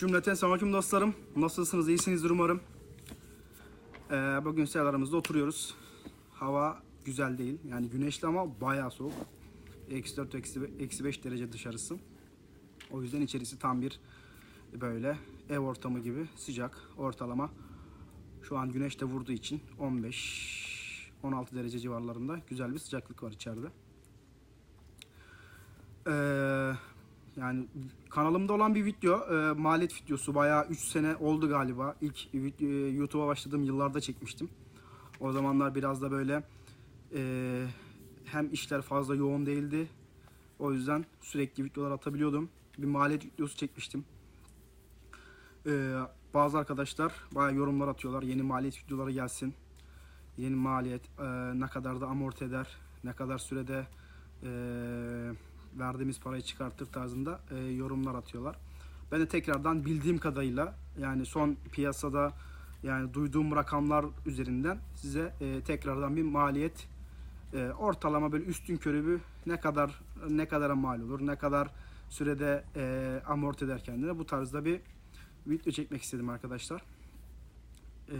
Cümleten selamünaleyküm dostlarım. Nasılsınız? İyisinizdir umarım. Ee, bugün sizlerle aramızda oturuyoruz. Hava güzel değil. Yani güneşli ama bayağı soğuk. Eksi 4, eksi be- eksi 5 derece dışarısı. O yüzden içerisi tam bir böyle ev ortamı gibi sıcak ortalama. Şu an güneş de vurduğu için 15-16 derece civarlarında güzel bir sıcaklık var içeride. Ee, yani kanalımda olan bir video, e, maliyet videosu. Bayağı 3 sene oldu galiba. İlk e, YouTube'a başladığım yıllarda çekmiştim. O zamanlar biraz da böyle e, hem işler fazla yoğun değildi. O yüzden sürekli videolar atabiliyordum. Bir maliyet videosu çekmiştim. Ee, bazı arkadaşlar bayağı yorumlar atıyorlar. Yeni maliyet videoları gelsin. Yeni maliyet e, ne kadar da amorti eder, ne kadar sürede e, verdiğimiz parayı çıkartır tarzında e, yorumlar atıyorlar. Ben de tekrardan bildiğim kadarıyla yani son piyasada yani duyduğum rakamlar üzerinden size e, tekrardan bir maliyet e, ortalama böyle üstün körü bir ne kadar ne kadara mal olur, ne kadar sürede e, amorti eder kendine bu tarzda bir video çekmek istedim arkadaşlar. E,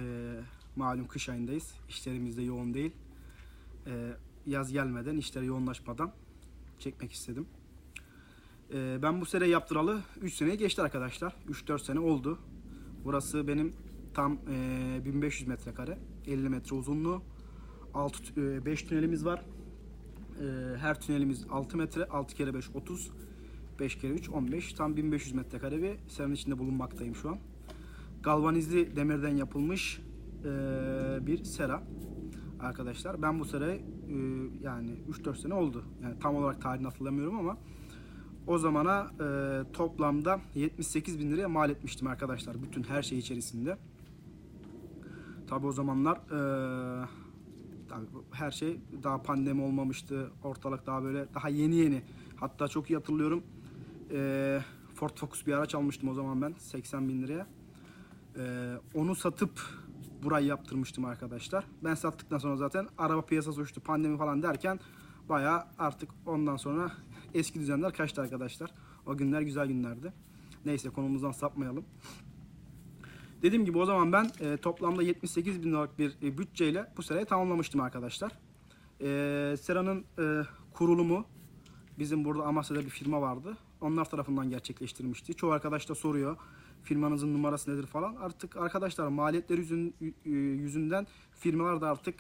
malum kış ayındayız. İşlerimiz de yoğun değil. E, yaz gelmeden, işler yoğunlaşmadan çekmek istedim. E, ben bu sene yaptıralı 3 seneyi geçti arkadaşlar. 3-4 sene oldu. Burası benim tam e, 1500 metrekare. 50 metre uzunluğu. 6 5 tünelimiz var. E, her tünelimiz 6 metre. 6 kere 5 30. 5 kere 3 15. Tam 1500 metrekare bir seranın içinde bulunmaktayım şu an. Galvanizli demirden yapılmış e, bir sera arkadaşlar. Ben bu serayı e, yani 3-4 sene oldu. Yani tam olarak tarihini hatırlamıyorum ama o zamana e, toplamda 78 bin liraya mal etmiştim arkadaşlar. Bütün her şey içerisinde. Tabi o zamanlar e, tabii her şey daha pandemi olmamıştı. Ortalık daha böyle daha yeni yeni. Hatta çok iyi hatırlıyorum. E, Ford Focus bir araç almıştım o zaman ben 80 bin liraya. E, onu satıp burayı yaptırmıştım arkadaşlar. Ben sattıktan sonra zaten araba piyasası uçtu pandemi falan derken bayağı artık ondan sonra eski düzenler kaçtı arkadaşlar. O günler güzel günlerdi. Neyse konumuzdan sapmayalım. Dediğim gibi o zaman ben e, toplamda 78 bin liralık bir e, bütçeyle bu serayı tamamlamıştım arkadaşlar. E, seranın e, kurulumu bizim burada Amasya'da bir firma vardı. Onlar tarafından gerçekleştirilmişti. Çoğu arkadaş da soruyor firmanızın numarası nedir falan. Artık arkadaşlar maliyetler yüzün, e, yüzünden firmalar da artık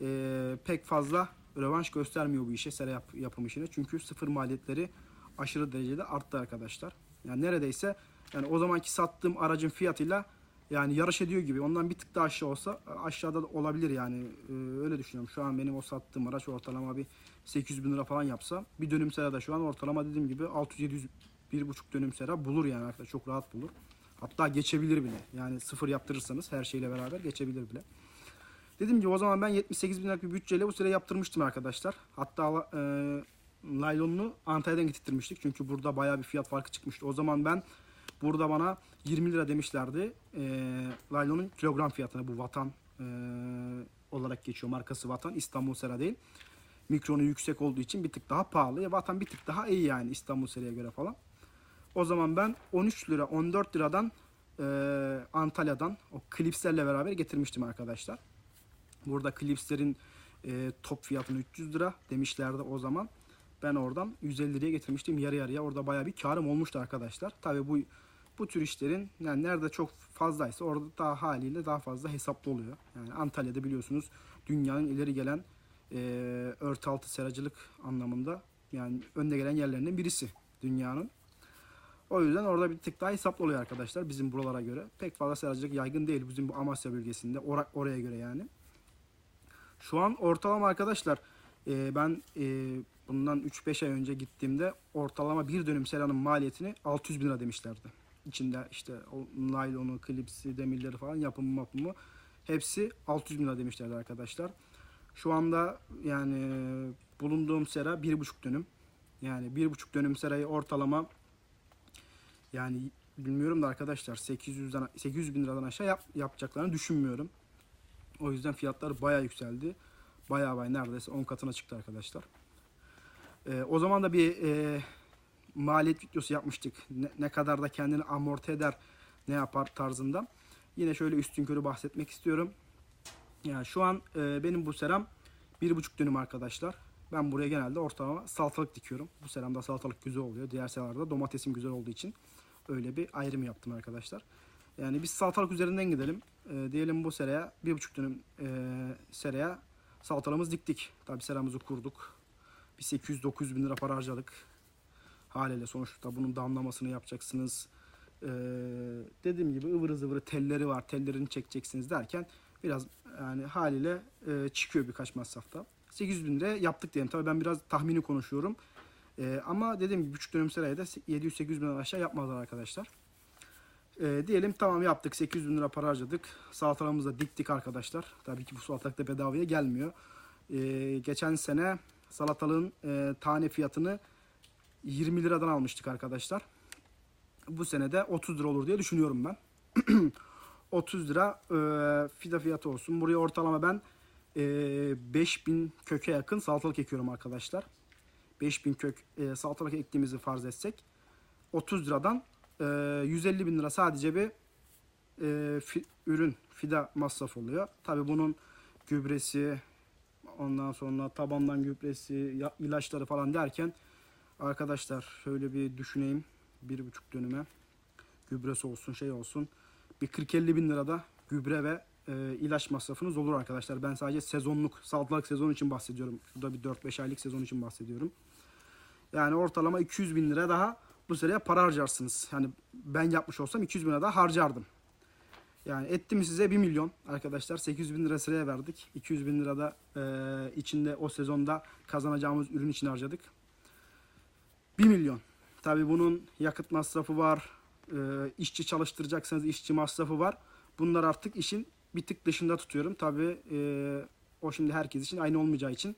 e, pek fazla rövanş göstermiyor bu işe, sera yap, yapım işine. Çünkü sıfır maliyetleri aşırı derecede arttı arkadaşlar. Yani neredeyse yani o zamanki sattığım aracın fiyatıyla yani yarış ediyor gibi. Ondan bir tık daha aşağı olsa aşağıda da olabilir yani. Ee, öyle düşünüyorum. Şu an benim o sattığım araç ortalama bir 800 bin lira falan yapsa bir dönüm serada şu an ortalama dediğim gibi 600-700 bir buçuk dönüm sera bulur yani arkadaşlar. Çok rahat bulur. Hatta geçebilir bile. Yani sıfır yaptırırsanız her şeyle beraber geçebilir bile. Dediğim gibi o zaman ben 78 bin liralık bir bütçeyle bu sene yaptırmıştım arkadaşlar. Hatta e, naylonunu Antalya'dan getirtmiştik. Çünkü burada bayağı bir fiyat farkı çıkmıştı. O zaman ben burada bana 20 lira demişlerdi. E, naylonun kilogram fiyatına bu vatan e, olarak geçiyor. Markası vatan. İstanbul Sera değil. Mikronu yüksek olduğu için bir tık daha pahalı. Ya vatan bir tık daha iyi yani İstanbul Sera'ya göre falan. O zaman ben 13 lira 14 liradan e, Antalya'dan o klipslerle beraber getirmiştim arkadaşlar. Burada klipslerin e, top fiyatını 300 lira demişlerdi o zaman. Ben oradan 150 liraya getirmiştim yarı yarıya. Orada bayağı bir karım olmuştu arkadaşlar. Tabi bu bu tür işlerin yani nerede çok fazlaysa orada daha haliyle daha fazla hesaplı oluyor. Yani Antalya'da biliyorsunuz dünyanın ileri gelen e, örtü altı seracılık anlamında yani önde gelen yerlerinden birisi dünyanın. O yüzden orada bir tık daha hesaplı oluyor arkadaşlar bizim buralara göre. Pek fazla seracılık yaygın değil bizim bu Amasya bölgesinde ora- oraya göre yani. Şu an ortalama arkadaşlar e, ben e, bundan 3-5 ay önce gittiğimde ortalama bir dönüm seranın maliyetini 600 bin lira demişlerdi. İçinde işte naylonu, klipsi, demirleri falan yapımı mapımı hepsi 600 bin lira demişlerdi arkadaşlar. Şu anda yani bulunduğum sera 1,5 dönüm. Yani 1,5 dönüm serayı ortalama yani bilmiyorum da arkadaşlar 800'den 800 bin liradan aşağı yap, yapacaklarını düşünmüyorum. O yüzden fiyatlar bayağı yükseldi. Bayağı bayağı neredeyse 10 katına çıktı arkadaşlar. Ee, o zaman da bir e, maliyet videosu yapmıştık. Ne, ne kadar da kendini amorti eder ne yapar tarzında. Yine şöyle üstün körü bahsetmek istiyorum. Yani şu an e, benim bu seram bir buçuk dönüm arkadaşlar. Ben buraya genelde ortalama salatalık dikiyorum. Bu seramda salatalık güzel oluyor. Diğer seramlarda domatesim güzel olduğu için öyle bir ayrım yaptım arkadaşlar. Yani biz salatalık üzerinden gidelim. E, diyelim bu seraya bir buçuk dönüm e, seraya salatalığımızı diktik. Tabi seramızı kurduk. Bir 800-900 bin lira para harcadık. Haliyle sonuçta bunun damlamasını yapacaksınız. Ee, dediğim gibi ıvırı zıvırı telleri var. Tellerini çekeceksiniz derken biraz yani haliyle e, çıkıyor birkaç masrafta. 800 bin lira yaptık diyelim. Tabii ben biraz tahmini konuşuyorum. Ee, ama dediğim gibi buçuk dönüm seraya da 700-800 bin aşağı yapmazlar arkadaşlar. Ee, diyelim tamam yaptık 800 bin lira para harcadık. Salatalığımızı diktik arkadaşlar. Tabii ki bu salatalık da bedavaya gelmiyor. Ee, geçen sene salatalığın e, tane fiyatını 20 liradan almıştık arkadaşlar. Bu sene de 30 lira olur diye düşünüyorum ben. 30 lira e, fida fiyatı olsun. Buraya ortalama ben e, 5000 köke yakın salatalık ekiyorum arkadaşlar. 5000 kök e, salatalık ektiğimizi farz etsek 30 liradan e, 150 bin lira sadece bir e, ürün fida masraf oluyor. Tabi bunun gübresi ondan sonra tabandan gübresi ilaçları falan derken arkadaşlar şöyle bir düşüneyim bir buçuk dönüme gübresi olsun şey olsun bir 40-50 bin lirada gübre ve e, ilaç masrafınız olur arkadaşlar. Ben sadece sezonluk salatalık sezon için bahsediyorum. Şurada bir 4-5 aylık sezon için bahsediyorum. Yani ortalama 200 bin lira daha bu seneye para harcarsınız. Yani ben yapmış olsam 200 bin lira daha harcardım. Yani etti mi size 1 milyon arkadaşlar 800 bin lira sıraya verdik. 200 bin lira da e, içinde o sezonda kazanacağımız ürün için harcadık. 1 milyon. Tabi bunun yakıt masrafı var. E, işçi çalıştıracaksanız işçi masrafı var. Bunlar artık işin bir tık dışında tutuyorum. Tabi e, o şimdi herkes için aynı olmayacağı için.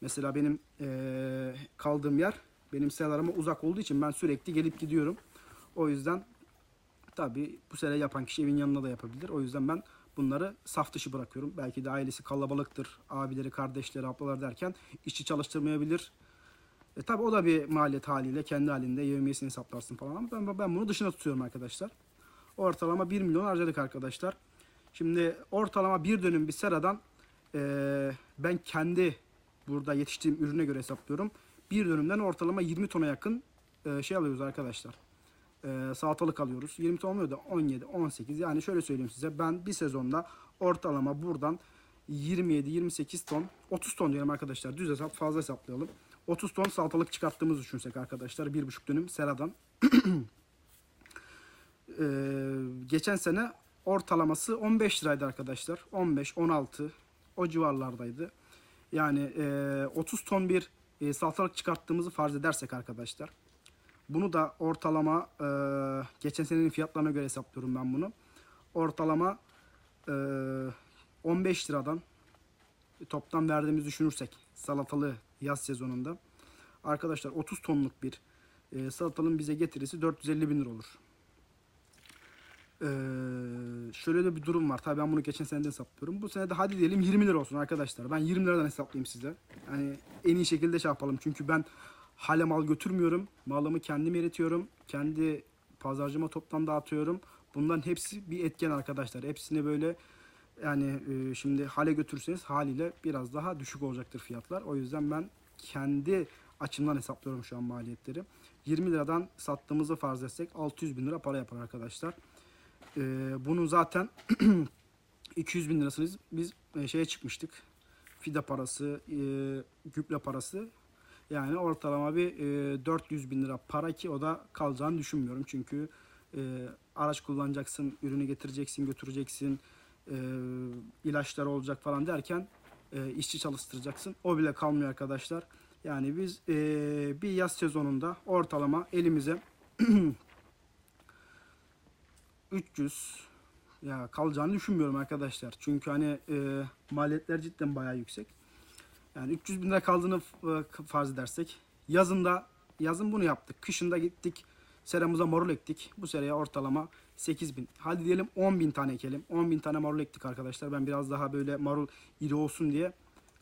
Mesela benim e, kaldığım yer benim seralarıma uzak olduğu için ben sürekli gelip gidiyorum. O yüzden tabi bu sene yapan kişi evin yanına da yapabilir. O yüzden ben bunları saf dışı bırakıyorum. Belki de ailesi kalabalıktır. Abileri, kardeşleri, ablalar derken işçi çalıştırmayabilir. E tabi o da bir maliyet haliyle kendi halinde yevmiyesini hesaplarsın falan ama ben, ben bunu dışına tutuyorum arkadaşlar. Ortalama 1 milyon harcadık arkadaşlar. Şimdi ortalama bir dönüm bir seradan e, ben kendi burada yetiştiğim ürüne göre hesaplıyorum. Bir dönümden ortalama 20 tona yakın e, şey alıyoruz arkadaşlar. E, salatalık alıyoruz. 20 ton olmuyor da 17, 18 yani şöyle söyleyeyim size ben bir sezonda ortalama buradan 27-28 ton 30 ton diyelim arkadaşlar düz hesap fazla hesaplayalım. 30 ton salatalık çıkarttığımızı düşünsek arkadaşlar. 1,5 dönüm seradan. Ee, geçen sene ortalaması 15 liraydı arkadaşlar. 15, 16 o civarlardaydı. Yani e, 30 ton bir e, salatalık çıkarttığımızı farz edersek arkadaşlar. Bunu da ortalama e, geçen senenin fiyatlarına göre hesaplıyorum ben bunu. Ortalama e, 15 liradan toptan verdiğimizi düşünürsek salatalığı yaz sezonunda arkadaşlar 30 tonluk bir e, salatalığın bize getirisi 450 bin lira olur. Ee, şöyle de bir durum var. Tabii ben bunu geçen seneden hesaplıyorum. Bu sene de hadi diyelim 20 lira olsun arkadaşlar. Ben 20 liradan hesaplayayım size. Yani en iyi şekilde şey yapalım. Çünkü ben hale mal götürmüyorum. Malımı kendim eritiyorum. Kendi pazarcıma toptan dağıtıyorum. Bunların hepsi bir etken arkadaşlar. Hepsini böyle yani e, şimdi hale götürseniz haliyle biraz daha düşük olacaktır fiyatlar. O yüzden ben kendi açımdan hesaplıyorum şu an maliyetleri. 20 liradan sattığımızı farz etsek 600 bin lira para yapar arkadaşlar. Ee, bunun zaten 200 bin lirasını biz e, şeye çıkmıştık. Fida parası, e, gübre parası. Yani ortalama bir e, 400 bin lira para ki o da kalacağını düşünmüyorum. Çünkü e, araç kullanacaksın, ürünü getireceksin, götüreceksin, e, ilaçlar olacak falan derken e, işçi çalıştıracaksın. O bile kalmıyor arkadaşlar. Yani biz e, bir yaz sezonunda ortalama elimize 300 ya kalacağını düşünmüyorum arkadaşlar. Çünkü hani e, maliyetler cidden bayağı yüksek. Yani 300 bin lira kaldığını e, farz edersek yazında yazın bunu yaptık. Kışında gittik seramıza marul ektik. Bu sereye ortalama 8 bin. Hadi diyelim 10 bin tane ekelim. 10 bin tane marul ektik arkadaşlar. Ben biraz daha böyle marul iri olsun diye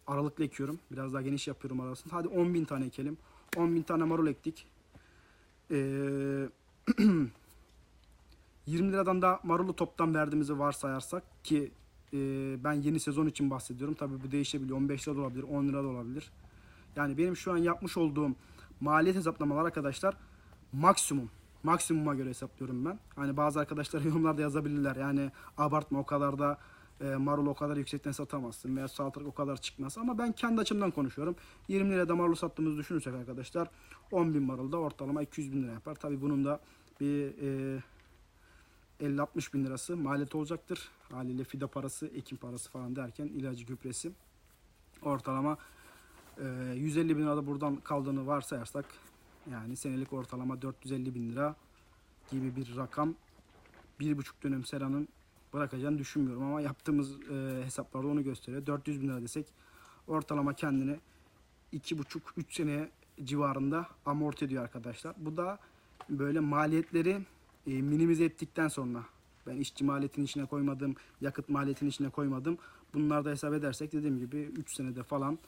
aralıklı ekiyorum. Biraz daha geniş yapıyorum arasını. Hadi 10 bin tane ekelim. 10 bin tane marul ektik. Eee 20 liradan da marulu toptan verdiğimizi varsayarsak ki e, ben yeni sezon için bahsediyorum. Tabii bu değişebiliyor. 15 lira da olabilir, 10 lira da olabilir. Yani benim şu an yapmış olduğum maliyet hesaplamalar arkadaşlar maksimum. Maksimuma göre hesaplıyorum ben. Hani bazı arkadaşlar yorumlarda yazabilirler. Yani abartma o kadar da e, marul o kadar yüksekten satamazsın veya salatalık o kadar çıkmaz. Ama ben kendi açımdan konuşuyorum. 20 lirada marul sattığımızı düşünürsek arkadaşlar 10 bin marul da ortalama 200 bin lira yapar. Tabii bunun da bir e, 50-60 bin lirası maliyet olacaktır. Haliyle fide parası, ekim parası falan derken ilacı gübresi ortalama e, 150 bin lirada buradan kaldığını varsayarsak yani senelik ortalama 450 bin lira gibi bir rakam bir buçuk dönüm seranın bırakacağını düşünmüyorum ama yaptığımız e, hesaplarda onu gösteriyor. 400 bin lira desek ortalama kendini iki buçuk üç sene civarında amorti ediyor arkadaşlar. Bu da böyle maliyetleri e, minimize ettikten sonra ben işçi maliyetinin içine koymadım, yakıt maliyetinin içine koymadım. Bunları da hesap edersek dediğim gibi 3 senede falan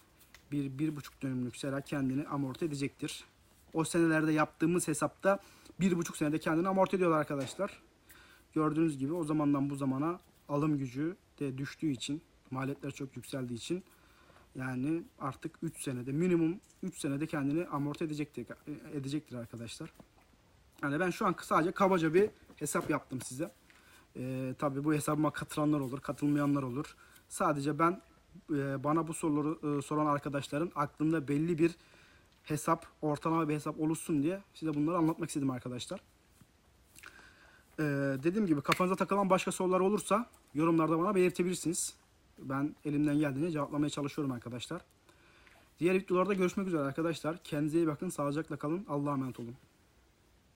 bir, bir buçuk dönümlük sera kendini amorti edecektir. O senelerde yaptığımız hesapta bir buçuk senede kendini amorti ediyorlar arkadaşlar. Gördüğünüz gibi o zamandan bu zamana alım gücü de düştüğü için, maliyetler çok yükseldiği için yani artık 3 senede minimum 3 senede kendini amorti edecektir, edecektir arkadaşlar. Yani ben şu an sadece kabaca bir hesap yaptım size. Ee, tabii bu hesabıma katılanlar olur, katılmayanlar olur. Sadece ben e, bana bu soruları e, soran arkadaşların aklında belli bir hesap, ortalama bir hesap oluşsun diye size bunları anlatmak istedim arkadaşlar. Ee, dediğim gibi kafanıza takılan başka sorular olursa yorumlarda bana belirtebilirsiniz. Ben elimden geldiğince cevaplamaya çalışıyorum arkadaşlar. Diğer videolarda görüşmek üzere arkadaşlar. Kendinize iyi bakın, sağlıcakla kalın. Allah'a emanet olun.